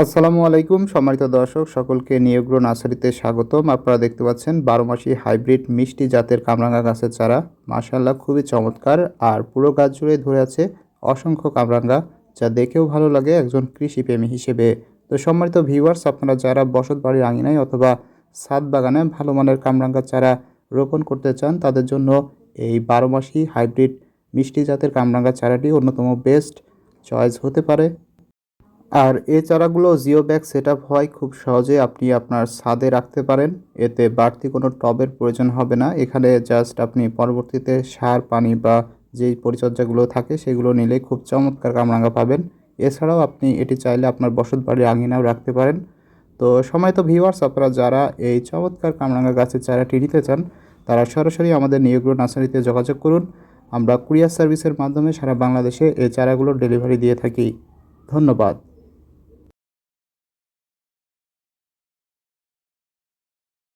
আসসালামু আলাইকুম, সম্মানিত দর্শক, সকলকে নিয়োগ্র নার্সারিতে স্বাগতম। আপনারা দেখতে পাচ্ছেন বারো মাসি হাইব্রিড মিষ্টি জাতের কামরাঙ্গা গাছের চারা। মাশাল্লাহ খুবই চমৎকার। আর পুরো গাছ জুড়ে ধরে আছে অসংখ্য কামরাঙ্গা, যা দেখেও ভালো লাগে একজন কৃষিপ্রেমী হিসেবে। তো সম্মানিত ভিউয়ার্স আপনারা যারা বসত বাড়ির আঙিনায় অথবা ছাদ বাগানে ভালো মানের কামরাঙ্গা চারা রোপণ করতে চান, তাদের জন্য এই বারো মাসি হাইব্রিড মিষ্টি জাতের কামরাঙ্গা চারাটি অন্যতম বেস্ট চয়েস হতে পারে। আর এ চারাগুলো জিও ব্যাগ সেট হয়, খুব সহজে আপনি আপনার ছাদে রাখতে পারেন। এতে বাড়তি কোনো টবের প্রয়োজন হবে না। এখানে জাস্ট আপনি পরবর্তীতে সার, পানি বা যেই পরিচর্যাগুলো থাকে সেগুলো নিলে খুব চমৎকার কামরাঙ্গা পাবেন। এছাড়াও আপনি এটি চাইলে আপনার বসত বাড়ির আঙিনাও রাখতে পারেন। তো সময় তো ভিউয়ার্স আপনারা যারা এই চমৎকার কামরাঙ্গা গাছের চারাটি নিতে চান, তারা সরাসরি আমাদের নিয়োগ্র নার্সারিতে যোগাযোগ করুন। আমরা কুরিয়ার সার্ভিসের মাধ্যমে সারা বাংলাদেশে এই চারাগুলোর ডেলিভারি দিয়ে থাকি। ধন্যবাদ।